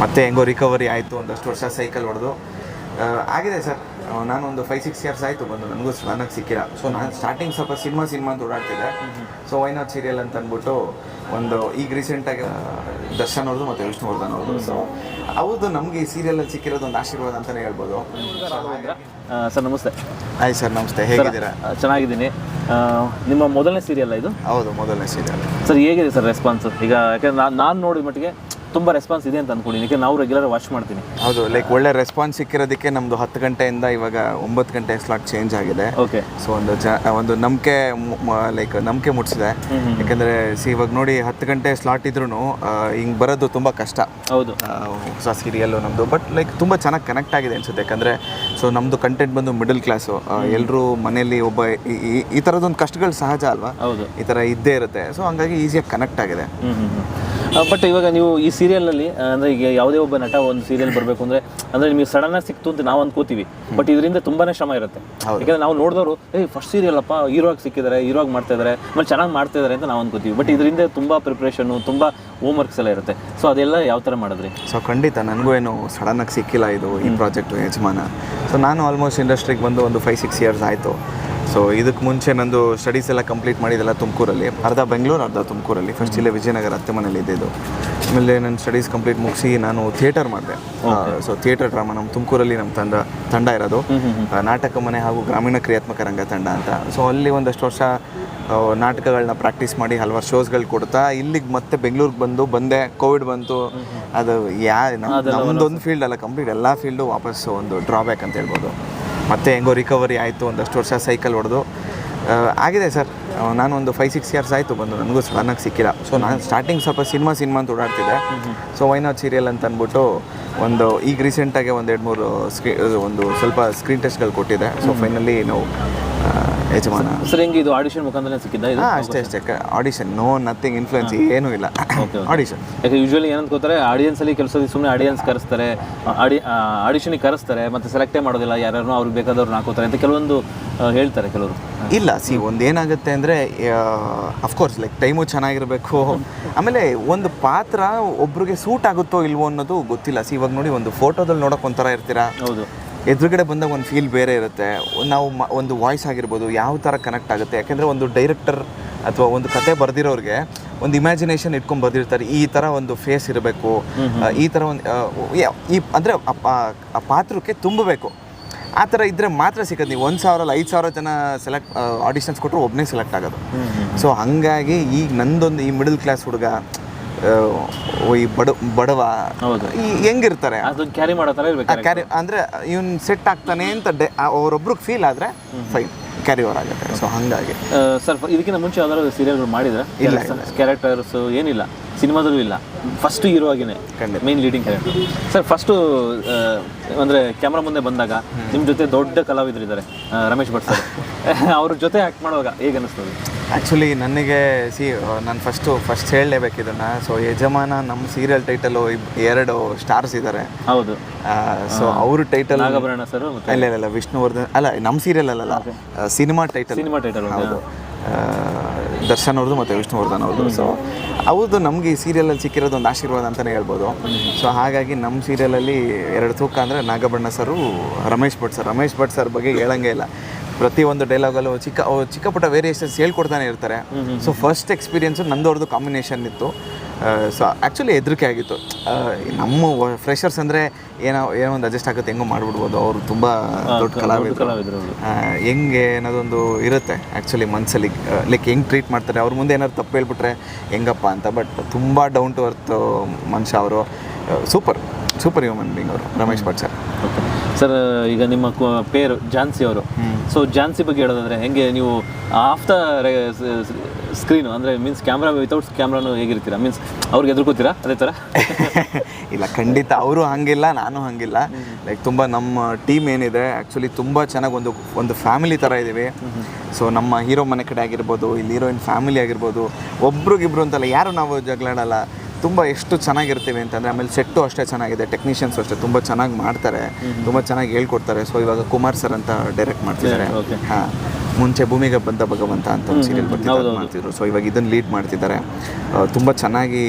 ಮತ್ತೆ ಹೆಂಗೋ ರಿಕವರಿ ಆಯಿತು ಒಂದಷ್ಟು ವರ್ಷ ಸೈಕಲ್ ಹೊಡೆದು. ಆಗಿದೆ ಸರ್ ನಾನು ಒಂದು ಫೈವ್ ಸಿಕ್ಸ್ ಇಯರ್ಸ್ ಆಯಿತು ಬಂದು ನನಗೂ ನನಗೆ ಸಿಕ್ಕಿಲ್ಲ. ಸೊ ನಾನು ಸ್ಟಾರ್ಟಿಂಗ್ ಸ್ವಲ್ಪ ಸಿನಿಮಾ ಸಿನಿಮಾ ಅಂತ ಓಡಾಡ್ತಿದ್ದೆ. ಸೊ ವೈನಾಟ್ ಸೀರಿಯಲ್ ಅಂತ ಅಂದ್ಬಿಟ್ಟು ಒಂದು ಈಗ ರೀಸೆಂಟಾಗಿ ದರ್ಶನ್ ಅವ್ರದ್ದು ಮತ್ತು ವಿಷ್ಣುವರ್ಧನ್ ಅವ್ರದ್ದು ಸೊ ಹೌದು ನಮಗೆ ಈ ಸೀರಿಯಲಲ್ಲಿ ಸಿಕ್ಕಿರೋದು ಒಂದು ಆಶೀರ್ವಾದ ಅಂತಲೇ ಹೇಳ್ಬೋದು. ಸರ್ ನಮಸ್ತೆ. ಆಯ್ತು ಸರ್ ನಮಸ್ತೆ. ಹೇಗಿದ್ದೀರಾ? ಚೆನ್ನಾಗಿದ್ದೀನಿ. ನಿಮ್ಮ ಮೊದಲನೇ ಸೀರಿಯಲ್ ಇದು? ಹೌದು ಮೊದಲನೇ ಸೀರಿಯಲ್ ಸರ್ ಹೇಗಿದೆ ಸರ್ ರೆಸ್ಪಾನ್ಸ್ ಈಗ ಯಾಕಂದ್ರೆ ನಾನು ನಾನು ನೋಡಿದ ಮಟ್ಟಿಗೆ ತುಂಬ ರೆಸ್ಪಾನ್ಸ್ ಇದೆ ಅಂತ ಅನ್ಕೊಂಡಿದ್ದೀನಿ. ಯಾಕೆ ನಾವು ರೆಗ್ಯುಲರ್ ವಾಚ್ ಮಾಡ್ತೀನಿ. ಹೌದು ಲೈಕ್ ಒಳ್ಳೆ ರೆಸ್ಪಾನ್ಸ್ ಸಿಕ್ಕಿರೋದಕ್ಕೆ ನಮ್ಮದು ಹತ್ತು ಗಂಟೆಯಿಂದ ಇವಾಗ ಒಂಬತ್ತು ಗಂಟೆ ಸ್ಲಾಟ್ ಚೇಂಜ್ ಆಗಿದೆ. ಓಕೆ ಸೊ ಒಂದು ಜ ಒಂದು ನಂಬಿಕೆ ಲೈಕ್ ನಂಬಿಕೆ ಮುಟ್ಸಿದೆ ಯಾಕಂದ್ರೆ ಸಿ ಇವಾಗ ನೋಡಿ ಹತ್ತು ಗಂಟೆ ಸ್ಲಾಟ್ ಇದ್ರೂ ಹಿಂಗೆ ಬರೋದು ತುಂಬ ಕಷ್ಟ. ಹೌದು. ಹೊಸ ಸೀರಿಯಲ್ಲು ನಮ್ಮದು ಬಟ್ ಲೈಕ್ ತುಂಬ ಚೆನ್ನಾಗಿ ಕನೆಕ್ಟ್ ಆಗಿದೆ ಅನ್ಸುತ್ತೆ. ಯಾಕಂದರೆ ಸೊ ನಮ್ಮದು ಕಂಟೆಂಟ್ ಬಂದು ಮಿಡಲ್ ಕ್ಲಾಸು ಎಲ್ಲರೂ ಮನೆಯಲ್ಲಿ ಒಬ್ಬ ಈ- ಈ- ಈ ಥರದೊಂದು ಕಷ್ಟಗಳು ಸಹಜ ಅಲ್ವಾ? ಹೌದು. ಈ ಥರ ಇದ್ದೇ ಇರುತ್ತೆ. ಸೊ ಹಂಗಾಗಿ ಈಸಿಯಾಗಿ ಕನೆಕ್ಟ್ ಆಗಿದೆ. ಬಟ್ ಇವಾಗ ನೀವು ಈ ಸೀರಿಯಲಲ್ಲಿ ಅಂದರೆ ಈಗ ಯಾವುದೇ ಒಬ್ಬ ನಟ ಒಂದು ಸೀರಿಯಲ್ ಬರಬೇಕು ಅಂದರೆ ಅಂದರೆ ನಿಮಗೆ ಸಡನ್ನಾಗಿ ಸಿಕ್ತು ಅಂತ ನಾವು ಅಂದ್ಕೋತೀವಿ ಬಟ್ ಇದರಿಂದ ತುಂಬಾನೇ ಶ್ರಮ ಇರುತ್ತೆ. ಯಾಕಂದ್ರೆ ನಾವು ನೋಡಿದವರು ಏಯ್ ಫಸ್ಟ್ ಸೀರಿಯಲ್ ಅಪ್ಪ ಹೀರೋ ಆಗಿ ಸಿಕ್ಕಿದ್ದಾರೆ ಹೀರೋ ಆಗಿ ಮಾಡ್ತಾ ಇದ್ದಾರೆ ಆಮೇಲೆ ಚೆನ್ನಾಗಿ ಮಾಡ್ತಾ ಇದ್ದಾರೆ ಅಂತ ನಾವು ಅನ್ಕೋತೀವಿ. ಬಟ್ ಇದರಿಂದ ತುಂಬ ಪ್ರಿಪ್ರೇಷನು ತುಂಬ ಹೋಮ್ ವರ್ಕ್ಸ್ ಎಲ್ಲ ಇರುತ್ತೆ. ಸೊ ಅದೆಲ್ಲ ಯಾವ ಥರ ಮಾಡಿದ್ರಿ? ಸೊ ಖಂಡಿತ ನನಗೂ ಏನು ಸಡನ್ನಾಗಿ ಸಿಕ್ಕಿಲ್ಲ ಇದು ಈ ಪ್ರಾಜೆಕ್ಟ್ ಯಜಮಾನ. ಸೊ ನಾನು ಆಲ್ಮೋಸ್ಟ್ ಇಂಡಸ್ಟ್ರಿಗೆ ಬಂದು ಒಂದು ಫೈವ್ ಸಿಕ್ಸ್ ಇಯರ್ಸ್ ಆಯಿತು. ಸೊ ಇದಕ್ಕೆ ಮುಂಚೆ ನಂದು ಸ್ಟಡೀಸ್ ಎಲ್ಲ ಕಂಪ್ಲೀಟ್ ಮಾಡಿದೆಲ್ಲ ತುಮಕೂರಲ್ಲಿ. ಅರ್ಧ ಬೆಂಗಳೂರು ಅರ್ಧ ತುಮಕೂರಲ್ಲಿ. ಫಸ್ಟ್ ಇಲ್ಲೇ ವಿಜಯನಗರ ಅತ್ತೆ ಮನೇಲಿ ಇದ್ದಿದ್ದು. ಆಮೇಲೆ ನನ್ನ ಸ್ಟಡೀಸ್ ಕಂಪ್ಲೀಟ್ ಮುಗಿಸಿ ನಾನು ಥಿಯೇಟರ್ ಮಾಡಿದೆ. ಸೊ ಥಿಯೇಟರ್ ಡ್ರಾಮಾ ನಮ್ಮ ತುಮಕೂರಲ್ಲಿ ನಮ್ಮ ತಂಡ ತಂಡ ಇರೋದು. ನಾಟಕ ಮನೆ ಹಾಗೂ ಗ್ರಾಮೀಣ ಕ್ರಿಯಾತ್ಮಕ ರಂಗ ತಂಡ ಅಂತ. ಸೊ ಅಲ್ಲಿ ಒಂದಷ್ಟು ವರ್ಷ ನಾಟಕಗಳನ್ನ ಪ್ರಾಕ್ಟೀಸ್ ಮಾಡಿ ಹಲವಾರು ಶೋಸ್ಗಳು ಕೊಡ್ತಾ ಇಲ್ಲಿಗೆ ಮತ್ತೆ ಬೆಂಗಳೂರಿಗೆ ಬಂದು ಬಂದೆ ಕೋವಿಡ್ ಬಂತು. ಅದು ಯಾ ನಮ್ಮದೊಂದು ಫೀಲ್ಡ್ ಅಲ್ಲ ಕಂಪ್ಲೀಟ್ ಎಲ್ಲ ಫೀಲ್ಡು ವಾಪಸ್ಸು ಒಂದು ಡ್ರಾಬ್ಯಾಕ್ ಅಂತ ಹೇಳ್ಬೋದು. ಮತ್ತೆ ಹೆಂಗೋ ರಿಕವರಿ ಆಯಿತು, ಒಂದಷ್ಟು ವರ್ಷ ಸೈಕಲ್ ಹೊಡೆದು. ಆಗಿದೆ ಸರ್. ನಾನು ಒಂದು ಫೈವ್ ಸಿಕ್ಸ್ ಇಯರ್ಸ್ ಆಯಿತು ಬಂದು, ನನಗೂ ನನಗೆ ಸಿಕ್ಕಿಲ್ಲ. ಸೊ ನಾನು ಸ್ಟಾರ್ಟಿಂಗ್ ಸ್ವಲ್ಪ ಸಿನಿಮಾ ಸಿನಿಮಾ ಅಂತ ಓಡಾಡ್ತಿದ್ದೆ. ಸೊ ವೈನಾಟ್ ಸೀರಿಯಲ್ ಅಂತ ಅಂದ್ಬಿಟ್ಟು ಒಂದು, ಈಗ ರೀಸೆಂಟಾಗಿ ಒಂದು ಎರಡು ಮೂರು ಸ್ಕ್ರೀ ಒಂದು ಸ್ವಲ್ಪ ಸ್ಕ್ರೀನ್ ಟೆಸ್ಟ್ಗಳು ಕೊಟ್ಟಿದೆ ಸೊ ಫೈನಲಿ ನಾವು ಯಜಮಾನ. ಸರ್ ಹೆಂಗೆ ಇದು ಆಡಿಷನ್ ಮುಖಾಂತರ ಸಿಕ್ಕಿದ್ದ? ಇದು ಹಾಂ ಅಷ್ಟೇ ಅಷ್ಟೇ. ಆಡಿಷನ್ ನೋ ನಥಿಂಗ್ ಇನ್ಫ್ಲುಯೆನ್ಸ್ ಏನೂ ಇಲ್ಲ. ಆಡಿಷನ್ ಯಾಕೆ ಯೂಶ್ವಲಿ ಏನಂತ ಆಡಿಯನ್ಸ್ ಅಲ್ಲಿ ಕೆಲಸ ಸುಮ್ಮನೆ ಆಡಿಯನ್ಸ್ ಕರೆಸ್ತಾರೆ ಆಡಿ ಆಡಿಷನಿಗೆ ಕರೆಸ್ತಾರೆ ಮತ್ತೆ ಸೆಲೆಕ್ಟೇ ಮಾಡೋದಿಲ್ಲ ಯಾರ್ಯಾರು ಅವ್ರಿಗೆ ಬೇಕಾದವ್ರನ್ನ ಹಾಕೋತಾರೆ ಅಂತ ಕೆಲವೊಂದು ಹೇಳ್ತಾರೆ ಕೆಲವರು. ಇಲ್ಲ ಸಿ ಒಂದು ಏನಾಗುತ್ತೆ ಅಂದರೆ ಅಫ್ಕೋರ್ಸ್ ಲೈಕ್ ಟೈಮು ಚೆನ್ನಾಗಿರಬೇಕು. ಆಮೇಲೆ ಒಂದು ಪಾತ್ರ ಒಬ್ರಿಗೆ ಸೂಟ್ ಆಗುತ್ತೋ ಇಲ್ವೋ ಅನ್ನೋದು ಗೊತ್ತಿಲ್ಲ. ಸಿ ಇವಾಗ ನೋಡಿ ಒಂದು ಫೋಟೋದಲ್ಲಿ ನೋಡೋಕೆ ಒಂಥರ ಇರ್ತೀರಾ? ಹೌದು. ಎದುರುಗಡೆ ಬಂದಾಗ ಒಂದು ಫೀಲ್ ಬೇರೆ ಇರುತ್ತೆ. ನಾವು ಮ- ಒಂದು ವಾಯ್ಸ್ ಆಗಿರ್ಬೋದು ಯಾವ ಥರ ಕನೆಕ್ಟ್ ಆಗುತ್ತೆ. ಯಾಕೆಂದರೆ ಒಂದು ಡೈರೆಕ್ಟರ್ ಅಥವಾ ಒಂದು ಕತೆ ಬರೆದಿರೋರಿಗೆ ಒಂದು ಇಮ್ಯಾಜಿನೇಷನ್ ಇಟ್ಕೊಂಡು ಬರ್ದಿರ್ತಾರೆ. ಈ ಥರ ಒಂದು ಫೇಸ್ ಇರಬೇಕು. ಈ ಥರ ಒಂದು ಈ ಅಂದರೆ ಆ ಪಾತ್ರಕ್ಕೆ ತುಂಬಬೇಕು. ಆ ಥರ ಇದ್ದರೆ ಮಾತ್ರ ಸಿಗೋದು ನೀವು ಒಂದು ಸಾವಿರ ಐದು ಸಾವಿರ ಜನ ಸೆಲೆಕ್ಟ್ ಆಡಿಷನ್ಸ್ ಕೊಟ್ಟರು ಒಬ್ಬನೇ ಸೆಲೆಕ್ಟ್ ಆಗೋದು. ಸೊ ಹಾಗಾಗಿ ಈಗ ನಂದೊಂದು ಈ ಮಿಡಲ್ ಕ್ಲಾಸ್ ಹುಡುಗ ಈ ಬಡ ಬಡವ ಹೆಂಗಿರ್ತಾರೆ? ಕ್ಯಾರಿ ಮಾಡೋ ಥರ ಇರ್ಬೇಕು ಕ್ಯಾರಿ ಅಂದರೆ ಇವನ್ ಸೆಟ್ ಆಗ್ತಾನೆ ಅಂತ ಡೆ ಅವರೊಬ್ರಿಗೆ ಫೀಲ್ ಆದರೆ ಫೈನ್ ಕ್ಯಾರಿ ಓವರ್ ಆಗುತ್ತೆ. ಸೊ ಹಾಗಾಗಿ. ಸರ್ ಇದಕ್ಕಿಂತ ಮುಂಚೆ ಯಾವ್ದಾದ್ರು ಸೀರಿಯಲ್ಗಳು ಮಾಡಿದ್ರೆ ಕ್ಯಾರೆಕ್ಟರ್ಸ್ ಏನಿಲ್ಲ ಸಿನಿಮಾದಲ್ಲೂ ಇಲ್ಲ. First hero ಆಗಿನೇ. Main leading character sir first ಅಂದರೆ ಕ್ಯಾಮ್ರಾ ಮುಂದೆ ಬಂದಾಗ ನಿಮ್ಮ ಜೊತೆ ದೊಡ್ಡ ಕಲಾವಿದರಿದ್ದಾರೆ ರಮೇಶ್ ಭಟ್ ಸರ್ ಅವ್ರ ಜೊತೆ ಆ್ಯಕ್ಟ್ ಮಾಡುವಾಗ ಹೇಗೆ ಅನ್ನಿಸ್ತದೆ ಆ್ಯಕ್ಚುಲಿ ನನಗೆ ಸಿ ನಾನು ಫಸ್ಟು ಫಸ್ಟ್ ಹೇಳಲೇಬೇಕು ಇದನ್ನು. ಸೊ ಯಜಮಾನ ನಮ್ಮ ಸೀರಿಯಲ್ ಟೈಟಲು ಎರಡು ಸ್ಟಾರ್ಸ್ ಇದ್ದಾರೆ ಹೌದು. ಸೊ ಅವ್ರ ಟೈಟಲ್ ನಾಗಭರಣ ಸರ್ ಇಲ್ಲ ಇಲ್ಲ ಇಲ್ಲ ವಿಷ್ಣುವರ್ಧನ್ ಅಲ್ಲ ನಮ್ಮ ಸೀರಿಯಲ್ ಅಲ್ಲಲ್ಲ. ಸಿನಿಮಾ ಟೈಟಲ್ ಸಿನಿಮಾ ಟೈಟಲ್ ಹೌದು. ದರ್ಶನ್ ಅವ್ರದ್ದು ಮತ್ತು ವಿಷ್ಣುವರ್ಧನ್ ಅವ್ರದ್ದು ಸೊ ಅವ್ರದ್ದು ನಮಗೆ ಈ ಸೀರಿಯಲಲ್ಲಿ ಸಿಕ್ಕಿರೋದು ಒಂದು ಆಶೀರ್ವಾದ ಅಂತಲೇ ಹೇಳ್ಬೋದು. ಸೊ ಹಾಗಾಗಿ ನಮ್ಮ ಸೀರಿಯಲಲ್ಲಿ ಎರಡು ತೂಕ ಅಂದರೆ Nagabharana sir Ramesh Bhat sir Ramesh Bhat sir ಬಗ್ಗೆ ಹೇಳಂಗೇ ಇಲ್ಲ. ಪ್ರತಿಯೊಂದು ಡೈಲಾಗಲ್ಲೂ ಚಿಕ್ಕ ಚಿಕ್ಕ ಪುಟ್ಟ ವೇರಿಯೇಷನ್ಸ್ ಹೇಳ್ಕೊಡ್ತಾನೆ ಇರ್ತಾರೆ. ಸೊ ಫಸ್ಟ್ ಎಕ್ಸ್ಪೀರಿಯನ್ಸು ನಂದವ್ರದ್ದು ಕಾಂಬಿನೇಷನ್ ಇತ್ತು. ಸೊ ಆ್ಯಕ್ಚುಲಿ ಹೆದರಿಕೆ ಆಗಿತ್ತು. ನಮ್ಮ ಫ್ರೆಷರ್ಸ್ ಅಂದರೆ ಏನೋ ಏನೋ ಒಂದು ಅಡ್ಜಸ್ಟ್ ಆಗುತ್ತೆ ಹೆಂಗೋ ಮಾಡಿಬಿಡ್ಬೋದು. ಅವರು ತುಂಬ ದೊಡ್ಡ ಕಲಾವಿದರು. ಹೆಂಗೆ ಅನ್ನೋದೊಂದು ಇರುತ್ತೆ ಆ್ಯಕ್ಚುಲಿ ಮನಸ್ಸಲ್ಲಿ ಲೈಕ್ ಹೆಂಗೆ ಟ್ರೀಟ್ ಮಾಡ್ತಾರೆ ಅವ್ರ ಮುಂದೆ ಏನಾದ್ರು ತಪ್ಪು ಹೇಳ್ಬಿಟ್ರೆ ಹೆಂಗಪ್ಪ ಅಂತ. ಬಟ್ ತುಂಬ ಡೌನ್ ಟು ಅರ್ತ್ ಮನುಷ್ಯ ಅವರು. ಸೂಪರ್ ಸೂಪರ್ ಹ್ಯೂಮನ್ ಬೀಂಗ್ ಅವರು Ramesh Bhat sir. Okay sir ಈಗ ನಿಮ್ಮ ಪೇರು ಜಾನ್ಸಿ ಅವರು. ಸೊ ಜಾನ್ಸಿ ಬಗ್ಗೆ ಹೇಳೋದಾದ್ರೆ ಹೆಂಗೆ ನೀವು ಆಫ್ ದ ಸ್ಕ್ರೀನು ಅಂದರೆ ಮೀನ್ಸ್ ಕ್ಯಾಮ್ರಾ ವಿತೌಟ್ ಕ್ಯಾಮ್ರಾನು ಹೇಗಿರ್ತೀರಾ? ಮೀನ್ಸ್ ಅವ್ರಿಗೆ ಎದುರ್ಕೋತೀರಾ ಅದೇ ಥರ ಇಲ್ಲ ಖಂಡಿತ ಅವರು ಹಂಗಿಲ್ಲ ನಾನು ಹಂಗಿಲ್ಲ. ಲೈಕ್ ತುಂಬ ನಮ್ಮ ಟೀಮ್ ಏನಿದೆ ಆ್ಯಕ್ಚುಲಿ ತುಂಬ ಚೆನ್ನಾಗಿ ಒಂದು ಒಂದು ಫ್ಯಾಮಿಲಿ ಥರ ಇದ್ದೀವಿ. ಸೊ ನಮ್ಮ ಹೀರೋ ಮನೆ ಕಡೆ ಆಗಿರ್ಬೋದು ಇಲ್ಲಿ ಹೀರೋಯಿನ್ ಫ್ಯಾಮಿಲಿ ಆಗಿರ್ಬೋದು ಒಬ್ರಿಗಿಬ್ರು ಅಂತಲ್ಲ ಯಾರು ನಾವು ಜಗಳಾಡಲ್ಲ? ತುಂಬ ಎಷ್ಟು ಚೆನ್ನಾಗಿರ್ತೀವಿ ಅಂತಂದರೆ ಆಮೇಲೆ ಸೆಟ್ಟು ಅಷ್ಟೇ ಚೆನ್ನಾಗಿದೆ ಟೆಕ್ನಿಷಿಯನ್ಸ್ ಅಷ್ಟೇ ತುಂಬ ಚೆನ್ನಾಗಿ ಮಾಡ್ತಾರೆ ತುಂಬ ಚೆನ್ನಾಗಿ ಹೇಳ್ಕೊಡ್ತಾರೆ. ಸೊ ಇವಾಗ ಕುಮಾರ್ ಸರ್ ಅಂತ ಡೈರೆಕ್ಟ್ ಮಾಡ್ತಿದ್ದಾರೆ. ಹಾಂ ಮುಂಚೆ ಭೂಮಿಗೆ ಬಂದ ಭಗವಂತ ಅಂತ ಒಂದು ಸೀರಿಯಲ್ ಬರ್ತಿದ್ರು ಮಾಡ್ತಿದ್ರು. ಸೊ ಇವಾಗ ಇದನ್ನು ಲೀಡ್ ಮಾಡ್ತಿದ್ದಾರೆ. ತುಂಬ ಚೆನ್ನಾಗಿ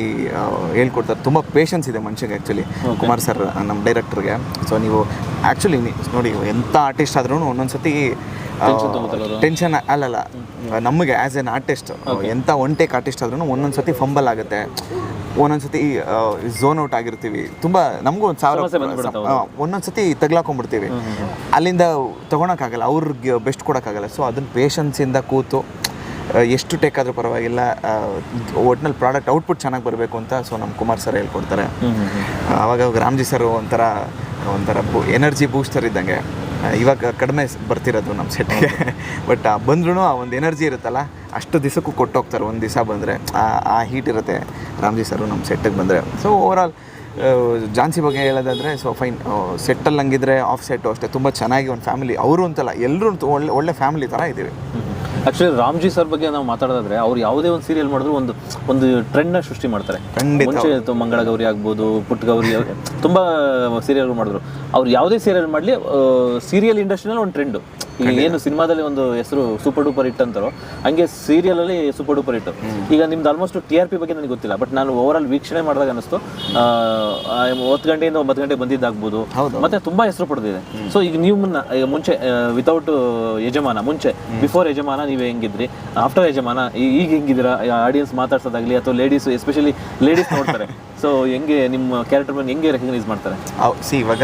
ಹೇಳ್ಕೊಡ್ತಾರೆ. ತುಂಬ ಪೇಷನ್ಸ್ ಇದೆ ಮನುಷ್ಯಗೆ ಆ್ಯಕ್ಚುಲಿ ಕುಮಾರ್ ಸರ್ ನಮ್ಮ ಡೈರೆಕ್ಟರ್ಗೆ ಸೊ ನೀವು ಆ್ಯಕ್ಚುಲಿ ನೋಡಿ ಎಂಥ ಆರ್ಟಿಸ್ಟ್ ಆದ್ರೂ ಒಂದೊಂದು ಸತಿ ಟೆನ್ಷನ್ ಅಲ್ಲಲ್ಲ. ನಮಗೆ ಆ್ಯಸ್ ಎನ್ ಆರ್ಟಿಸ್ಟ್ ಎಂಥ ಒನ್ ಟೇಕ್ ಆರ್ಟಿಸ್ಟ್ ಆದ್ರೂ ಒಂದೊಂದು ಸತಿ ಫಂಬಲ್ ಆಗುತ್ತೆ. ಒಂದೊಂದು ಸತಿ ಝೋನ್ ಔಟ್ ಆಗಿರ್ತೀವಿ. ತುಂಬ ನಮಗೂ ಒಂದು ಸಾವಿರ ಒಂದೊಂದು ಸತಿ ತಗ್ಲಾಕೊಂಡ್ಬಿಡ್ತೀವಿ. ಅಲ್ಲಿಂದ ತೊಗೊಳಕ್ಕಾಗಲ್ಲ. ಅವ್ರಿಗೆ ಬೆಸ್ಟ್ ಕೊಡೋಕ್ಕಾಗಲ್ಲ. ಸೊ ಅದನ್ನ ಪೇಷನ್ಸಿಂದ ಕೂತು ಎಷ್ಟು ಟೇಕ್ ಆದರೂ ಪರವಾಗಿಲ್ಲ. ಒಟ್ನಲ್ಲಿ ಪ್ರಾಡಕ್ಟ್ ಔಟ್ಪುಟ್ ಚೆನ್ನಾಗಿ ಬರಬೇಕು ಅಂತ ಸೊ ನಮ್ಮ ಕುಮಾರ್ ಸರ್ ಹೇಳ್ಕೊಡ್ತಾರೆ. ಆವಾಗ ಅವಾಗ ರಾಮ್ಜಿ ಸರ್ ಒಂಥರ ಒಂಥರ ಬೂ ಎನರ್ಜಿ ಬೂಸ್ಟರ್ ಇದ್ದಂಗೆ. ಇವಾಗ ಕಡಿಮೆ ಬರ್ತಿರೋದು ನಮ್ಮ ಸೆಟ್ಗೆ. ಬಟ್ ಬಂದ್ರೂ ಆ ಒಂದು ಎನರ್ಜಿ ಇರುತ್ತಲ್ಲ, ಅಷ್ಟು ದಿವಸಕ್ಕೂ ಕೊಟ್ಟೋಗ್ತಾರೆ. ಒಂದು ದಿವಸ ಬಂದರೆ ಆ ಹೀಟ್ ಇರುತ್ತೆ ರಾಮ್ಜಿ ಸರು ನಮ್ಮ ಸೆಟ್ಟಿಗೆ ಬಂದರೆ. ಸೊ ಓವರಾಲ್ ಜಾನ್ಸಿ ಬಗ್ಗೆ ಹೇಳೋದಾದರೆ ಸೊ ಫೈನ್ ಸೆಟ್ಟಲ್ಲಿ ಹಂಗಿದ್ರೆ ಆಫ್ ಸೆಟ್ಟು ಅಷ್ಟೇ. ತುಂಬ ಚೆನ್ನಾಗಿ ಒಂದು ಫ್ಯಾಮಿಲಿ ಅವರು ಅಂತಲ್ಲ ಎಲ್ಲರೂ ಒಳ್ಳೆ ಒಳ್ಳೆ ಫ್ಯಾಮಿಲಿ ಥರ ಇದ್ದೀವಿ. ಆಕ್ಚುಲಿ ರಾಮ್ಜಿ ಸರ್ ಬಗ್ಗೆ ನಾವು ಮಾತಾಡೋದಾದ್ರೆ ಅವ್ರು ಯಾವುದೇ ಒಂದು ಸೀರಿಯಲ್ ಮಾಡಿದ್ರು ಒಂದು ಒಂದು ಟ್ರೆಂಡ್ನ ಸೃಷ್ಟಿ ಮಾಡ್ತಾರೆ. ಮುಂಚೆ ಮಂಗಳ ಗೌರಿ ಆಗ್ಬೋದು ಪುಟ್ ಗೌರಿ ತುಂಬಾ ಸೀರಿಯಲ್ ಮಾಡಿದ್ರು. ಅವ್ರು ಯಾವುದೇ ಸೀರಿಯಲ್ ಮಾಡಲಿ ಸೀರಿಯಲ್ ಇಂಡಸ್ಟ್ರಿನಲ್ಲಿ ಒಂದು ಟ್ರೆಂಡು ಈಗ ಏನು ಸಿನಿಮಾದಲ್ಲಿ ಒಂದು ಹೆಸರು ಸೂಪರ್ ಡೂಪರ್ ಹಿಟ್ ಅಂತಾರೋ ಹಂಗೆ ಸೀರಿಯಲ್ ಅಲ್ಲಿ ಸೂಪರ್ ಡೂಪರ್ ಹಿಟ್ ಈಗ ನಿಮ್ದು ಆಲ್ಮೋಸ್ಟ್ ಟಿ ಆರ್ ಪಿ ಬಗ್ಗೆ ನನಗೆ ಗೊತ್ತಿಲ್ಲ ಬಟ್ ನಾನು ಓವರ್ ಆಲ್ ವೀಕ್ಷಣೆ ಮಾಡಿದಾಗ ಅನಿಸ್ತು ಹತ್ತು ಗಂಟೆಯಿಂದ ಒಂಬತ್ತು ಗಂಟೆ ಬಂದಿದ್ದಾಗ್ಬೋದು. ಮತ್ತೆ ತುಂಬಾ ಹೆಸರು ಪಡೆದಿದೆ. ಸೊ ಈಗ ನೀವು ಮುನ್ನ ಈಗ ಮುಂಚೆ ವಿತೌಟ್ ಯಜಮಾನ ಮುಂಚೆ ಬಿಫೋರ್ ಯಜಮಾನ ನೀವು ಹೆಂಗಿದ್ರಿ ಆಫ್ಟರ್ ಯಜಮಾನ ಈಗ ಹೆಂಗಿದ್ದೀರಾ? ಆಡಿಯನ್ಸ್ ಮಾತಾಡ್ಸೋದಾಗ್ಲಿ ಅಥವಾ ಲೇಡೀಸ್ ಎಸ್ಪೆಷಲಿ ಲೇಡೀಸ್ ನೋಡ್ತಾರೆ. ಸೊ ಹೆಂಗೆ ನಿಮ್ಮ ಕ್ಯಾರೆಕ್ಟರ್ ಬಂದು ಹೆಂಗೆ ರೆಕಗ್ನೈಸ್ ಮಾಡ್ತಾರೆ? ಸಿ ಇವಾಗ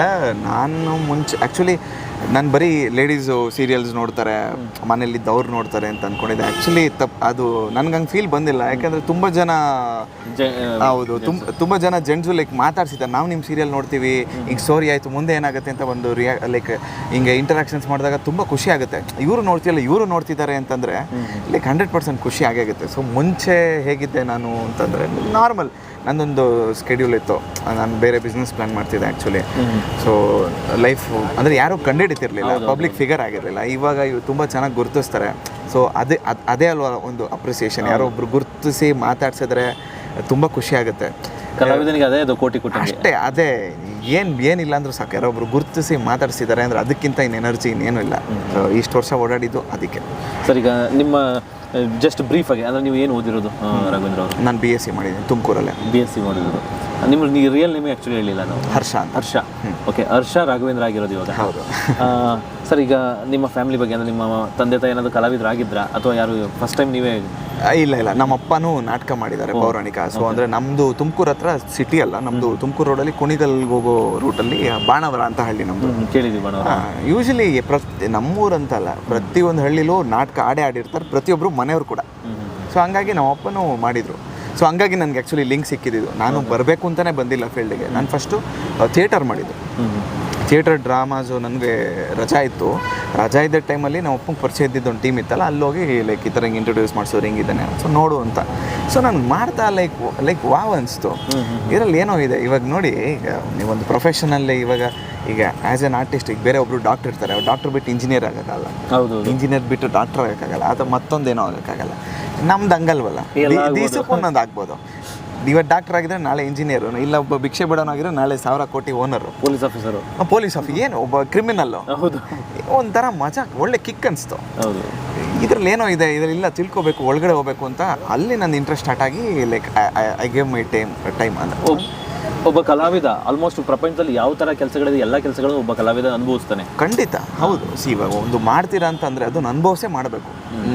ನಾನು ಮುಂಚೆ ಆ್ಯಕ್ಚುಲಿ ನಾನು ಬರೀ ಲೇಡೀಸು ಸೀರಿಯಲ್ಸ್ ನೋಡ್ತಾರೆ ಮನೇಲಿದ್ದವ್ರು ನೋಡ್ತಾರೆ ಅಂತ ಅಂದ್ಕೊಂಡಿದ್ದೆ ಆ್ಯಕ್ಚುಲಿ ತಪ್ಪು ಅದು ನನಗೆ ಹಂಗೆ ಫೀಲ್ ಬಂದಿಲ್ಲ. ಯಾಕಂದರೆ ತುಂಬ ಜನ ಹೌದು ತುಂಬ ತುಂಬ ಜನ ಜೆಂಟ್ಸು ಲೈಕ್ ಮಾತಾಡ್ಸಿದ್ದಾರೆ. ನಾವು ನಿಮ್ಮ ಸೀರಿಯಲ್ ನೋಡ್ತೀವಿ ಈಗ ಸ್ಟೋರಿ ಆಯಿತು ಮುಂದೆ ಏನಾಗುತ್ತೆ ಅಂತ ಒಂದು ರಿಯಾ ಲೈಕ್ ಹಿಂಗೆ ಇಂಟರಾಕ್ಷನ್ಸ್ ಮಾಡಿದಾಗ ತುಂಬ ಖುಷಿ ಆಗುತ್ತೆ. ಇವರು ನೋಡ್ತಿಲ್ಲ ಇವರು ನೋಡ್ತಿದ್ದಾರೆ ಅಂತಂದರೆ ಲೈಕ್ ಹಂಡ್ರೆಡ್ ಪರ್ಸೆಂಟ್ ಖುಷಿ ಆಗೇ ಆಗುತ್ತೆ. ಸೊ ಮುಂಚೆ ಹೇಗಿದ್ದೆ ನಾನು ಅಂತಂದರೆ ನಾರ್ಮಲ್ ನಂದೊಂದು ಸ್ಕೆಡ್ಯೂಲ್ ಇತ್ತು. ನಾನು ಬೇರೆ ಬಿಸ್ನೆಸ್ ಪ್ಲ್ಯಾನ್ ಮಾಡ್ತಿದ್ದೆ ಆ್ಯಕ್ಚುಲಿ ಸೊ ಲೈಫ್ ಅಂದರೆ ಯಾರೂ ಕಂಡುಹಿಡಿತಿರ್ಲಿಲ್ಲ ಪಬ್ಲಿಕ್ ಫಿಗರ್ ಆಗಿರಲಿಲ್ಲ. ಇವಾಗ ಇವು ತುಂಬ ಚೆನ್ನಾಗಿ ಗುರುತಿಸ್ತಾರೆ. ಸೊ ಅದೇ ಅದ್- ಅಲ್ವಾ ಒಂದು ಅಪ್ರಿಸಿಯೇಷನ್ ಯಾರೋ ಒಬ್ರು ಗುರುತಿಸಿ ಮಾತಾಡ್ಸಿದ್ರೆ ತುಂಬ ಖುಷಿ ಆಗುತ್ತೆ. ಕಲಾವಿದನಿಗೆ ಅದೇ ಅದು ಕೋಟಿ ಅಷ್ಟೇ ಅದೇ ಏನು ಏನಿಲ್ಲ ಅಂದ್ರೆ ಸಾಕು. ಯಾರೋ ಒಬ್ರು ಗುರುತಿಸಿ ಮಾತಾಡ್ಸಿದ್ದಾರೆ ಅಂದ್ರೆ ಅದಕ್ಕಿಂತ ಇನ್ನು ಎನರ್ಜಿ ಇನ್ನೇನು ಇಲ್ಲ. ಇಷ್ಟು ವರ್ಷ ಓಡಾಡಿದ್ದು ಅದಕ್ಕೆ. ಸರ್ ಈಗ ನಿಮ್ಮ ಜಸ್ಟ್ ಬ್ರೀಫ್ ಆಗಿ ಅಂದ್ರೆ ನೀವು ಏನು ಓದಿರೋದು ರಾಘವೇಂದ್ರ ಅವರು? ನಾನು ಬಿ ಎಸ್ ಸಿ ಮಾಡಿದ್ದೀನಿ ತುಮಕೂರಲ್ಲೇ. ಬಿ ಎಸ್ ಸಿ ಮಾಡಿರೋದು. ನಿಮ್ಮ ನೀವು ರಿಯಲ್ ನೇಮೇ ಆ್ಯಕ್ಚುಲಿ ಹೇಳಿಲ್ಲ ನಾವು. ಹರ್ಷ ಹರ್ಷ. ಓಕೆ ಹರ್ಷ ರಾಘವೇಂದ್ರ ಆಗಿರೋದು ಇವಾಗ. ಹೌದು. ಸರ್ ಈಗ ನಿಮ್ಮ ಫ್ಯಾಮಿಲಿ ಬಗ್ಗೆ ಅಂದರೆ ನಿಮ್ಮ ತಂದೆ ತಾಯಿ ಏನಾದ್ರು ಕಲಾವಿದರಾಗಿದ್ರಾ? ಅಥವಾ ಯಾರು ಫಸ್ಟ್ ಟೈಮ್ ನೀವೇ ಇಲ್ಲ ಇಲ್ಲ. ನಮ್ಮ ಅಪ್ಪನೂ ನಾಟಕ ಮಾಡಿದ್ದಾರೆ ಪೌರಾಣಿಕ. ಸೊ ಅಂದರೆ ನಮ್ಮದು ತುಮಕೂರು ಹತ್ರ ಸಿಟಿ ಅಲ್ಲ. ನಮ್ಮದು ತುಮಕೂರು ರೋಡಲ್ಲಿ ಕುಣಿಗಲ್ಗೆ ಹೋಗೋ ರೂಟಲ್ಲಿ ಬಾಣವರ ಅಂತ ಹಳ್ಳಿ ನಮ್ಮದು ಕೇಳಿದ್ವಿ ಬಾಣವರ. ಯೂಶಲಿ ಪ್ರತಿ ನಮ್ಮೂರಂತಲ್ಲ. ಪ್ರತಿಯೊಂದು ಹಳ್ಳಿಲೂ ನಾಟಕ ಆಡೇ ಆಡಿರ್ತಾರೆ ಪ್ರತಿಯೊಬ್ಬರು ಮನೆಯವರು ಕೂಡ. ಸೊ ಹಂಗಾಗಿ ನಮ್ಮ ಅಪ್ಪನೂ ಮಾಡಿದರು. ಸೊ ಹಂಗಾಗಿ ನನಗೆ ಆ್ಯಕ್ಚುಲಿ ಲಿಂಕ್ ಸಿಕ್ಕಿದ್ದು ನಾನು ಬರಬೇಕು ಅಂತಲೇ ಬಂದಿಲ್ಲ ಫೀಲ್ಡಿಗೆ ನಾನು ಫಸ್ಟು ಥಿಯೇಟರ್ ಮಾಡಿದ್ದು. ಥಿಯೇಟರ್ ಡ್ರಾಮಾಸು ನನಗೆ ರಜಾ ಇತ್ತು. ರಜಾ ಇದ್ದ ಟೈಮಲ್ಲಿ ನಮ್ಮ ಅಪ್ಪಂಗೆ ಪರಿಚಯ ಇದ್ದಿದ್ದು ಒಂದು ಟೀಮ್ ಇತ್ತಲ್ಲ ಅಲ್ಲೋಗಿ ಹೋಗಿ ಲೈಕ್ ಈ ಥರ ಹಿಂಗೆ ಇಂಟ್ರೊಡ್ಯೂಸ್ ಮಾಡಿಸೋರು ಹಿಂಗಿದ್ದಾನೆ ಸೊ ನೋಡು ಅಂತ. ಸೊ ನಾನು ಮಾಡ್ತಾ ಲೈಕ್ ಲೈಕ್ ವಾವ್ ಅನಿಸ್ತು. ಇದರಲ್ಲಿ ಏನೋ ಇದೆ. ಇವಾಗ ನೋಡಿ ಈಗ ನೀವೊಂದು ಪ್ರೊಫೆಷನಲ್ಲಿ ಇವಾಗ ಈಗ ಆ್ಯಸ್ ಎನ್ ಆರ್ಟಿಸ್ಟ್ ಈಗ ಬೇರೆ ಒಬ್ಬರು ಡಾಕ್ಟರ್ ಇರ್ತಾರೆ. ಅವ್ರು ಡಾಕ್ಟರ್ ಬಿಟ್ಟು ಇಂಜಿನಿಯರ್ ಆಗೋಕ್ಕಲ್ಲ ಹೌದು ಇಂಜಿನಿಯರ್ ಬಿಟ್ಟು ಡಾಕ್ಟರ್ ಆಗೋಕ್ಕಾಗಲ್ಲ. ಅಥವಾ ಮತ್ತೊಂದೇನೋ ಆಗೋಕ್ಕಾಗಲ್ಲ. ನಮ್ದು ಹಂಗಲ್ವಲ್ಲ? ಈ ದಿವಸಕ್ಕೆ ಒಂದೊಂದು ಆಗ್ಬೋದು. ಇವತ್ತು ಡಾಕ್ಟರ್ ಆಗಿದ್ರೆ ನಾಳೆ ಇಂಜಿನಿಯರ್ ಇಲ್ಲ ಒಬ್ಬ ಭಿಕ್ಷೆ ಬಿಡೋನಾಗಿದ್ರೆ ನಾಳೆ ಸಾವಿರ ಕೋಟಿ owner police officer police office ಏನು? ಒಬ್ಬ ಕ್ರಿಮಿನಲ್ ಹೌದು. ಒಂಥರ ಮಜಾ ಒಳ್ಳೆ ಕಿಕ್ ಅನಿಸ್ತು. ಹೌದು. ಇದ್ರಲ್ಲಿ ಏನೋ ಇದೆ ಇದರಲ್ಲ ತಿಳ್ಕೊಬೇಕು ಒಳಗಡೆ ಹೋಗ್ಬೇಕು ಅಂತ ಅಲ್ಲಿ ನನ್ನ ಇಂಟ್ರೆಸ್ಟ್ ಸ್ಟಾರ್ಟ್ ಆಗಿ like I gave my time time ಅಂತ. ಒಬ್ಬ ಕಲಾವಿದ ಆಲ್ಮೋಸ್ಟ್ ಪ್ರಪಂಚದಲ್ಲಿ ಯಾವ ಥರ ಕೆಲಸಗಳಿದೆ ಎಲ್ಲ ಕೆಲಸಗಳನ್ನು ಒಬ್ಬ ಕಲಾವಿದ ಅನುಭವಿಸ್ತಾನೆ. ಖಂಡಿತ ಹೌದು. ಸಿ ಇವಾಗ ಒಂದು ಮಾಡ್ತೀರಾ ಅಂತಂದ್ರೆ ಅದನ್ನ ಅನುಭವಿಸೇ ಮಾಡಬೇಕು.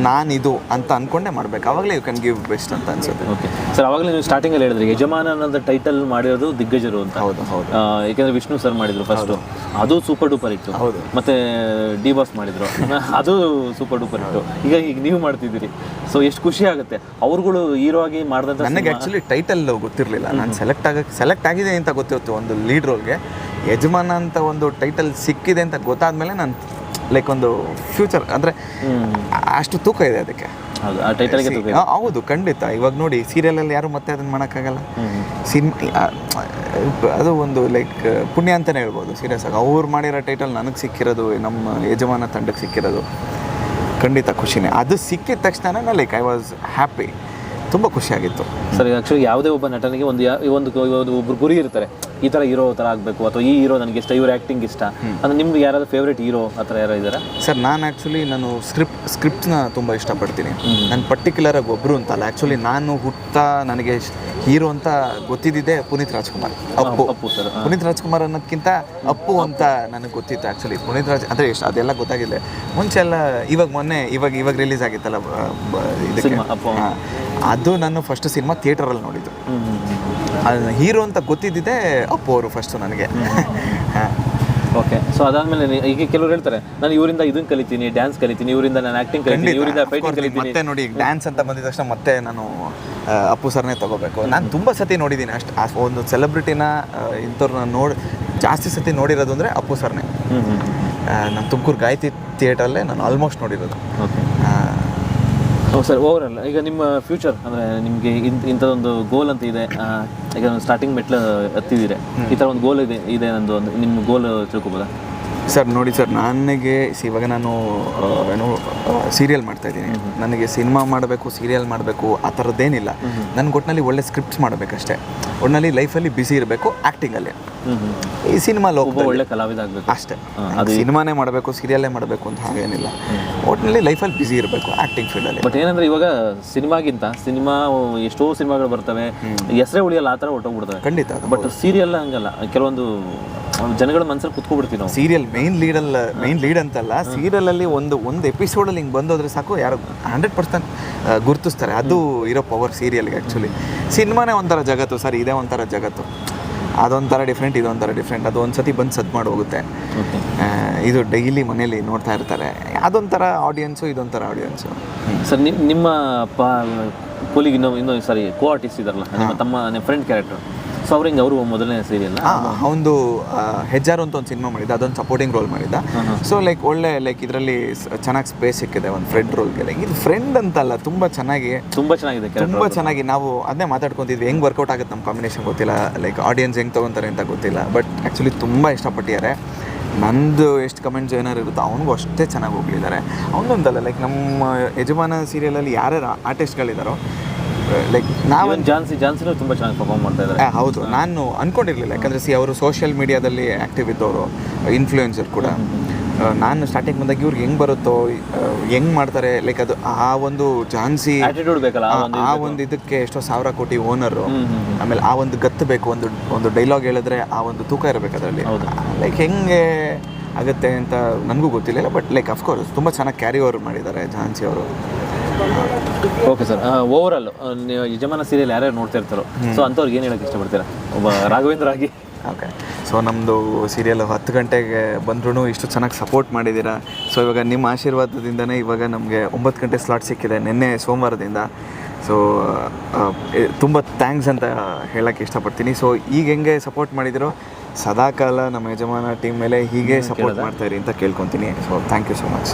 ನಾನಿದು ಅಂತ ಅನ್ಕೊಂಡೇ ಮಾಡ್ಬೇಕು. ಅವಾಗಲೇ ಯು ಕ್ಯಾನ್ ಗಿವ್ ಬೆಸ್ಟ್ ಅಂತ ಅನ್ಸುತ್ತೆ. ಓಕೆ ಸರ್ ಅವಾಗಲೇ ನೀವು ಸ್ಟಾರ್ಟಿಂಗಲ್ಲಿ ಹೇಳಿದ್ರಿ ಯಜಮಾನ ಅನ್ನೋದು ಟೈಟಲ್ ಮಾಡಿರೋದು ದಿಗ್ಗಜರು ಅಂತ. ಹೌದು ಹೌದು. ಏಕೆಂದರೆ ವಿಷ್ಣು ಸರ್ ಮಾಡಿದ್ರು ಫಸ್ಟ್ ಅದು ಸೂಪರ್ ಡೂಪರ್ ಇತ್ತು. ಹೌದು. ಮತ್ತೆ ಡಿ ಬಾಸ್ ಮಾಡಿದ್ರು. ಅದು ಸೂಪರ್ ಡೂಪರ್ ಇತ್ತು. ಈಗ ಈಗ ನೀವು ಮಾಡ್ತಿದ್ದೀರಿ. ಸೊ ಎಷ್ಟು ಖುಷಿ ಆಗುತ್ತೆ. ಅವ್ರುಗಳು ಹೀರೋ ಆಗಿ ಮಾಡಿದಂಥ ನನಗೆ ಆ್ಯಕ್ಚುಲಿ ಟೈಟಲ್ ಗೊತ್ತಿರಲಿಲ್ಲ. ನಾನು ಸೆಲೆಕ್ಟ್ ಆಗಕ್ಕೆ ಸೆಲೆಕ್ಟ್ ಆಗಿದೆ ಅಂತ ಗೊತ್ತಿತ್ತು ಒಂದು ಲೀಡ್ ರೋಲ್ಗೆ ಯಜಮಾನ ಅಂತ ಒಂದು ಟೈಟಲ್ ಸಿಕ್ಕಿದೆ ಅಂತ ಗೊತ್ತಾದ್ಮೇಲೆ ನಾನು ಲೈಕ್ ಒಂದು ಫ್ಯೂಚರ್ ಅಂದರೆ ಅಷ್ಟು ತೂಕ ಇದೆ ಅದಕ್ಕೆ. ಹೌದು ಖಂಡಿತ. ಇವಾಗ ನೋಡಿ ಸೀರಿಯಲಲ್ಲಿ ಯಾರು ಮತ್ತೆ ಅದನ್ನ ಮಾಡೋಕ್ಕಾಗಲ್ಲ. ಸಿನಿಮಾ ಅದು ಒಂದು ಲೈಕ್ ಪುಣ್ಯ ಅಂತಲೇ ಹೇಳ್ಬೋದು ಸೀರಿಯಸ್ ಆಗಿ. ಅವ್ರು ಮಾಡಿರೋ ಟೈಟಲ್ ನನಗೆ ಸಿಕ್ಕಿರೋದು ನಮ್ಮ ಯಜಮಾನ ತಂಡಕ್ಕೆ ಸಿಕ್ಕಿರೋದು. ಖಂಡಿತ ಖುಷಿನೇ. ಅದು ಸಿಕ್ಕಿದ ತಕ್ಷಣ ಲೈಕ್ ಐ ವಾಸ್ ಹ್ಯಾಪಿ ತುಂಬ ಖುಷಿಯಾಗಿತ್ತು. ಸರ್ ಆಕ್ಚುಲಿ ಯಾವುದೇ ಒಬ್ಬ ನಟನಿಗೆ ಒಂದು ಒಂದು ಒಬ್ರು ಗುರಿ ಇರ್ತಾರೆ. ಈ ಥರ ಹೀರೋ ಥರ ಆಗಬೇಕು ಅಥವಾ ಈ ಹೀರೋ ನನಗೆ ಇಷ್ಟ ಇವ್ರ ಆ್ಯಕ್ಟಿಂಗ್ ಇಷ್ಟ. ಅಂದ್ರೆ ನಿಮ್ಗೆ ಯಾರಾದ್ರೂ ಫೇವ್ರೇಟ್ ಹೀರೋ ಆ ಥರ ಯಾರ ಇದ್ದಾರಾ ಸರ್ ನಾನು ಆ್ಯಕ್ಚುಲಿ ನಾನು ಸ್ಕ್ರಿಪ್ಟ್ ಸ್ಕ್ರಿಪ್ಟ್ಸ್ನ ತುಂಬ ಇಷ್ಟಪಡ್ತೀನಿ. ನಾನು ಪರ್ಟಿಕ್ಯುಲರಾಗಿ ಅಂತ ಅಂತಲ್ಲ ಆ್ಯಕ್ಚುಲಿ ನಾನು ಹುಟ್ತಾ ನನಗೆ ಹೀರೋ ಅಂತ ಗೊತ್ತಿದ್ದಿದೆ ಪುನೀತ್ ರಾಜ್ಕುಮಾರ್ ಅಪ್ಪು. ಅಪ್ಪು ಸರ್ ಪುನೀತ್ ರಾಜ್ಕುಮಾರ್ ಅನ್ನೋದಕ್ಕಿಂತ ಅಪ್ಪು ಅಂತ ನನಗೆ ಗೊತ್ತಿತ್ತು ಆ್ಯಕ್ಚುಲಿ ಪುನೀತ್ ರಾಜ್ ಅಂದರೆ ಎಷ್ಟು ಅದೆಲ್ಲ ಗೊತ್ತಾಗಿದೆ ಮುಂಚೆ ಎಲ್ಲ ಇವಾಗ ಮೊನ್ನೆ ಇವಾಗ ಇವಾಗ ರಿಲೀಸ್ ಆಗಿತ್ತಲ್ಲ ಇದಕ್ಕೆ. ಅದು ನಾನು ಫಸ್ಟ್ ಸಿನಿಮಾ ಥಿಯೇಟರಲ್ಲಿ ನೋಡಿದ್ದು. ಅದು ಹೀರೋ ಅಂತ ಗೊತ್ತಿದ್ದಿದ್ದೆ ಅಪ್ಪು ಅವರು ಫಸ್ಟು ನನಗೆ. ಹಾಂ. ಓಕೆ ಸೊ ಅದಾದ್ಮೇಲೆ ನೀ- ಈಗ ಕೆಲವರು ಹೇಳ್ತಾರೆ ನಾನು ಇವರಿಂದ ಇದನ್ನ ಕಲಿತೀನಿ ಡ್ಯಾನ್ಸ್ ಕಲಿತೀನಿ ಇವರಿಂದ ನಾನು ಆಕ್ಟಿಂಗ್ ಕಲಿತೀನಿ ಇವರಿಂದ ಫೈಟಿಂಗ್ ಕಲಿತೀನಿ. ಮತ್ತೆ ನೋಡಿ ಡ್ಯಾನ್ಸ್ ಅಂತ ಬಂದಿದ ತಕ್ಷಣ ಮತ್ತೆ ನಾನು ಆ, ಅಪ್ಪು ಸರ್ನೇ ತಗೋಬೇಕು. ನಾನು ತುಂಬ ಸತಿ ನೋಡಿದ್ದೀನಿ ಅಷ್ಟು ಆ ಒಂದು ಸೆಲೆಬ್ರಿಟಿನ ಇಂಥವ್ರನ್ನ ನೋಡಿ ಜಾಸ್ತಿ ಸತಿ ನೋಡಿರೋದು ಅಂದರೆ ಅಪ್ಪು ಸರ್ನೇ. ಹ್ಮ್ ಹ್ಞೂ ನಮ್ಮ ತುಮಕೂರು ಗಾಯತ್ರಿ ಥಿಯೇಟ್ರಲ್ಲೇ ನಾನು ಆಲ್ಮೋಸ್ಟ್ ನೋಡಿರೋದು. ಓಕೆ ಆ, ಸರ್ ಓವರ್ ಅಲ್ಲ. ಈಗ ನಿಮ್ಮ ಫ್ಯೂಚರ್ ಅಂದರೆ ನಿಮಗೆ ಇಂಥ ಇಂಥದ್ದೊಂದು ಗೋಲ್ ಅಂತ ಇದೆ ಈಗ ಸ್ಟಾರ್ಟಿಂಗ್ ಮೆಟ್ಲು ಹತ್ತಿದ್ದೀರಿ ಈ ಥರ ಒಂದು ಗೋಲ್ ಇದೆ ಇದೆ ನಂದು ಒಂದು, ನಿಮ್ಮ ಗೋಲ್ ತಿಳ್ಕೊಬೋದಾ? ಸರ್ ನೋಡಿ ಸರ್ ನನಗೆ ಇವಾಗ ನಾನು ಏನು ಸೀರಿಯಲ್ ಮಾಡ್ತಾ ಇದ್ದೀನಿ. ನನಗೆ ಸಿನಿಮಾ ಮಾಡಬೇಕು ಸೀರಿಯಲ್ ಮಾಡಬೇಕು ಆ ಥರದ್ದೇನಿಲ್ಲ. ನನ್ಗೆ ಒಟ್ಟಿನಲ್ಲಿ ಒಳ್ಳೆ ಸ್ಕ್ರಿಪ್ಟ್ಸ್ ಮಾಡಬೇಕಷ್ಟೇ. ಒಟ್ಟಿನಲ್ಲಿ ಲೈಫಲ್ಲಿ ಬ್ಯುಸಿ ಇರಬೇಕು ಆ್ಯಕ್ಟಿಂಗಲ್ಲಿ ಈ ಸಿನಿಮಾ ಒಳ್ಳೆ ಕಲಾವಿದ ಆಗಬೇಕು. ಅಷ್ಟೇ. ಸಿನಿಮಾನೇ ಮಾಡಬೇಕು ಸೀರಿಯಲ್ಲೇ ಮಾಡಬೇಕು ಅಂತ ಹಾಗೇನಿಲ್ಲ. ಒಟ್ಟಿನಲ್ಲಿ ಲೈಫಲ್ಲಿ ಬ್ಯುಸಿ ಇರಬೇಕು ಆ್ಯಕ್ಟಿಂಗ್ ಫೀಲ್ಡಲ್ಲಿ ಬಟ್ ಏನಂದ್ರೆ ಇವಾಗ ಸಿನಿಮಾಗಿಂತ ಸಿನಿಮಾ ಎಷ್ಟೋ ಸಿನಿಮಾಗಳು ಬರ್ತವೆ. ಹೆಸರೇ ಉಳಿಯಲ್ಲ ಆ ಥರ ಹೊಟ್ಟೋಗ್ಬಿಡ್ತವೆ ಖಂಡಿತ ಬಟ್ ಸೀರಿಯಲ್ ಹಂಗಲ್ಲ. ಕೆಲವೊಂದು ಜನಗಳ ಮನಸ್ಸಲ್ಲಿ ಕುತ್ಕೊಬಿಡ್ತೀವಿ ನಾವು. ಸೀರಿಯಲ್ ಮೇನ್ ಲೀಡಲ್ಲ ಮೇನ್ ಲೀಡ್ ಅಂತಲ್ಲ ಸೀರಿಯಲಲ್ಲಿ ಒಂದು ಒಂದು ಎಪಿಸೋಡಲ್ಲಿ ಹಿಂಗೆ ಬಂದೋದ್ರೆ ಸಾಕು ಯಾರು ಹಂಡ್ರೆಡ್ ಪರ್ಸೆಂಟ್ ಗುರುತಿಸ್ತಾರೆ. ಅದು ಇರೋ ಪವರ್ ಸೀರಿಯಲ್ಗೆ ಆ್ಯಕ್ಚುಲಿ ಸಿನಿಮಾನೇ ಒಂಥರ ಜಗತ್ತು ಸರ್ ಇದೇ ಒಂಥರ ಜಗತ್ತು. ಅದೊಂಥರ ಡಿಫ್ರೆಂಟ್ ಇದೊಂಥರ ಡಿಫ್ರೆಂಟ್ ಅದು ಒಂದು ಸತಿ ಬಂದು ಸದ್ ಮಾಡಿ ಹೋಗುತ್ತೆ ಇದು ಡೈಲಿ ಮನೇಲಿ ನೋಡ್ತಾ ಇರ್ತಾರೆ. ಅದೊಂಥರ ಆಡಿಯನ್ಸು ಇದೊಂಥರ ಆಡಿಯನ್ಸು ಸರ್ ನಿಮ್ಮ ನಿಮ್ಮ ಇನ್ನೊಂದು ಸಾರಿ ಕೋ ಆರ್ಟಿಸ್ಟ್ ಇದಾರಲ್ಲ ತಮ್ಮ ಫ್ರೆಂಡ್ ಕ್ಯಾರೆಕ್ಟರ್ ಸೊ ಅವ್ರು ಮೊದಲನೇ ಸೀರಿಯಲ್ ಒಂದು ಹೆಜ್ಜಾರು ಅಂತ ಒಂದು ಸಿನಿಮಾ ಮಾಡಿದ್ದ ಅದೊಂದು ಸಪೋರ್ಟಿಂಗ್ ರೋಲ್ ಮಾಡಿದ್ದ. ಸೊ ಲೈಕ್ ಒಳ್ಳೆ ಲೈಕ್ ಇದರಲ್ಲಿ ಚೆನ್ನಾಗಿ ಸ್ಪೇಸ್ ಸಿಕ್ಕಿದೆ ಒಂದು ಫ್ರೆಂಡ್ ರೋಲ್ಗೆ ಲೈಕ್ ಇದು ಫ್ರೆಂಡ್ ಅಂತಲ್ಲ ತುಂಬ ಚೆನ್ನಾಗಿ ತುಂಬ ಚೆನ್ನಾಗಿದೆ ತುಂಬ ಚೆನ್ನಾಗಿ ನಾವು ಅದನ್ನೇ ಮಾತಾಡ್ಕೊಂತಿದ್ವಿ ಹೆಂಗೆ ವರ್ಕೌಟ್ ಆಗುತ್ತೆ ನಮ್ಮ ಕಾಂಬಿನೇಷನ್ ಗೊತ್ತಿಲ್ಲ. ಲೈಕ್ ಆಡಿಯನ್ಸ್ ಹೆಂಗೆ ತೊಗೊತಾರೆ ಅಂತ ಗೊತ್ತಿಲ್ಲ. ಬಟ್ ಆ್ಯಕ್ಚುಲಿ ತುಂಬ ಇಷ್ಟಪಟ್ಟಿದ್ದಾರೆ. ನಂದು ಎಷ್ಟು ಕಮೆಂಟ್ಸ್ ಏನಾರು ಇರುತ್ತೋ ಅವನಿಗೂ ಅಷ್ಟೇ ಚೆನ್ನಾಗಿ ಹೋಗ್ಲಿದ್ದಾರೆ. ಅವನೊಂದಲ್ಲ ಲೈಕ್ ನಮ್ಮ ಯಜಮಾನ ಸೀರಿಯಲಲ್ಲಿ ಯಾರ್ಯಾರು ಆರ್ಟಿಸ್ಟ್ಗಳಿದ್ದಾರೋ ಲೈಕ್ ನಾವು ಜಾನ್ಸಿ ಜಾನ್ಸಿನೂ ತುಂಬ ಚೆನ್ನಾಗಿ ಪರ್ಫಾರ್ಮ್ ಮಾಡ್ತಾ ಇದ್ದಾರೆ ಹೌದು. ನಾನು ಅನ್ಕೊಂಡಿರ್ಲಿಲ್ಲ. ಯಾಕಂದ್ರೆ ಸಿ ಅವರು ಸೋಷಿಯಲ್ ಮೀಡಿಯಾದಲ್ಲಿ ಆ್ಯಕ್ಟಿವ್ ಇದ್ದವರು ಇನ್ಫ್ಲೂಯೆನ್ಸರ್ ಕೂಡ. ನಾನು ಸ್ಟಾರ್ಟಿಂಗ್ ಬಂದಾಗ ಇವ್ರಿಗೆ ಹೆಂಗೆ ಬರುತ್ತೋ ಹೆಂಗ್ ಮಾಡ್ತಾರೆ ಲೈಕ್ ಅದು ಆ ಒಂದು ಝಾನ್ಸಿ ಆ ಒಂದು ಇದಕ್ಕೆ ಎಷ್ಟೋ ಸಾವಿರ ಕೋಟಿ ಓನರು. ಆಮೇಲೆ ಆ ಒಂದು ಗತ್ತು ಬೇಕು ಒಂದು ಒಂದು ಡೈಲಾಗ್ ಹೇಳಿದ್ರೆ ಆ ಒಂದು ತೂಕ ಇರಬೇಕು ಅದರಲ್ಲಿ. ಹೌದು. ಲೈಕ್ ಹೆಂಗೆ ಆಗುತ್ತೆ ಅಂತ ನನಗೂ ಗೊತ್ತಿಲ್ಲ ಬಟ್ ಲೈಕ್ ಅಫ್ಕೋರ್ಸ್ ತುಂಬ ಚೆನ್ನಾಗಿ ಕ್ಯಾರಿ ಓವರ್ ಮಾಡಿದ್ದಾರೆ ಝಾನ್ಸಿ ಅವರು. Okay sir over all Yajamana serial ಯಾರ್ಯಾರು ನೋಡ್ತಾ ಇರ್ತಾರೋ ಸೊ ಅಂಥವ್ರಿಗೆ ಏನು ಹೇಳಕ್ಕೆ ಇಷ್ಟಪಡ್ತೀರಾ? ಒಬ್ಬ ರಾಘವೇಂದ್ರ ಆಗಿ. ಓಕೆ ಸೊ ನಮ್ಮದು ಸೀರಿಯಲ್ ಹತ್ತು ಗಂಟೆಗೆ ಬಂದ್ರೂ ಇಷ್ಟು ಚೆನ್ನಾಗಿ ಸಪೋರ್ಟ್ ಮಾಡಿದ್ದೀರಾ? ಸೊ ಇವಾಗ ನಿಮ್ಮ ಆಶೀರ್ವಾದದಿಂದನೇ ಇವಾಗ ನಮಗೆ ಒಂಬತ್ತು ಗಂಟೆ ಸ್ಲಾಟ್ ಸಿಕ್ಕಿದೆ ನಿನ್ನೆ ಸೋಮವಾರದಿಂದ. ಸೊ ತುಂಬ ಥ್ಯಾಂಕ್ಸ್ ಅಂತ ಹೇಳಕ್ಕೆ ಇಷ್ಟಪಡ್ತೀನಿ. ಸೊ ಈಗ ಹೆಂಗೆ ಸಪೋರ್ಟ್ ಮಾಡಿದಿರೋ ಸದಾಕಾಲ ನಮ್ಮ ಯಜಮಾನ ಟೀಮ್ ಮೇಲೆ ಹೀಗೆ ಸಪೋರ್ಟ್ ಮಾಡ್ತಾ ಇರಿ ಅಂತ ಕೇಳ್ಕೊತೀನಿ. So thank you so much